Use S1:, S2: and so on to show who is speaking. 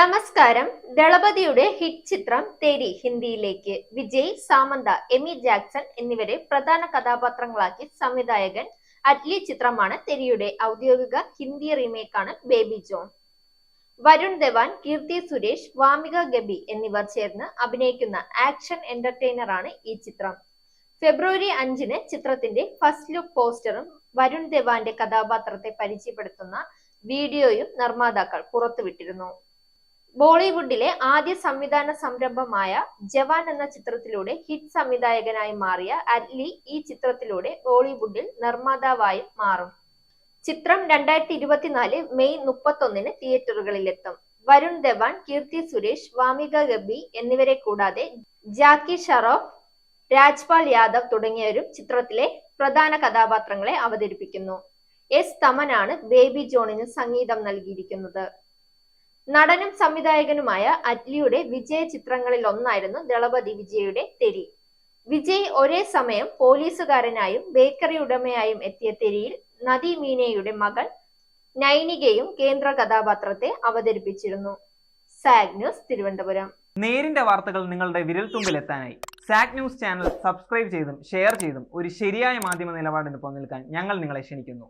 S1: നമസ്കാരം. ദളപതിയുടെ ഹിറ്റ് ചിത്രം തേരി ഹിന്ദിയിലേക്ക് വിജയ് സാമന്ത എമി ജാക്സൺ എന്നിവരെ പ്രധാന കഥാപാത്രങ്ങളാക്കി സംവിധായകൻ അറ്റ്ലി ചിത്രമാണ് തെരിയുടെ ഔദ്യോഗിക ഹിന്ദി റീമേക്കാണ് ബേബി ജോൺ. വരുൺ ധവാൻ കീർത്തി സുരേഷ് വാമിക ഗബി എന്നിവർ ചേർന്ന് അഭിനയിക്കുന്ന ആക്ഷൻ എന്റർടൈനർ ആണ് ഈ ചിത്രം. ഫെബ്രുവരി അഞ്ചിന് ചിത്രത്തിന്റെ ഫസ്റ്റ് ലുക്ക് പോസ്റ്ററും വരുൺ ധവാന്റെ കഥാപാത്രത്തെ പരിചയപ്പെടുത്തുന്ന വീഡിയോയും നിർമ്മാതാക്കൾ പുറത്തുവിട്ടിരുന്നു. ബോളിവുഡിലെ ആദ്യ സംവിധാന സംരംഭമായ ജവാൻ എന്ന ചിത്രത്തിലൂടെ ഹിറ്റ് സംവിധായകനായി മാറിയ അറ്റ്ലി ഈ ചിത്രത്തിലൂടെ ബോളിവുഡിൽ നിർമ്മാതാവായും മാറും. ചിത്രം രണ്ടായിരത്തി ഇരുപത്തിനാല് മെയ് മുപ്പത്തൊന്നിന് തിയേറ്ററുകളിലെത്തും. വരുൺ ധവാൻ കീർത്തി സുരേഷ് വാമിക ഗബി എന്നിവരെ കൂടാതെ ജാക്കി ഷറോഫ് രാജ്പാൽ യാദവ് തുടങ്ങിയവരും ചിത്രത്തിലെ പ്രധാന കഥാപാത്രങ്ങളെ അവതരിപ്പിക്കുന്നു. എസ് തമനാണ് ബേബി ജോണിന് സംഗീതം നൽകിയിരിക്കുന്നത്. നടനും സംവിധായകനുമായ അറ്റ്ലിയുടെ വിജയ ചിത്രങ്ങളിൽ ഒന്നായിരുന്നു ദളപതി വിജയുടെ തെരി. വിജയ് ഒരേ സമയം പോലീസുകാരനായും ബേക്കറി ഉടമയായും എത്തിയ തെരിയിൽ നദി മീനയുടെ മകൾ നൈനികയും കേന്ദ്ര കഥാപാത്രത്തെ അവതരിപ്പിച്ചിരുന്നു. Zag news Thiruvananthapuram.
S2: നേരിന്റെ വാർത്തകൾ നിങ്ങളുടെ വിരൽത്തുമ്പിൽ എത്താനായി സാഗ് ന്യൂസ് ചാനൽ സബ്സ്ക്രൈബ് ചെയ്തും ഷെയർ ചെയ്തും ഒരു ശരിയായ മാധ്യമ നിലപാടിന് പോകാൻ ഞങ്ങൾ നിങ്ങളെ ക്ഷണിക്കുന്നു.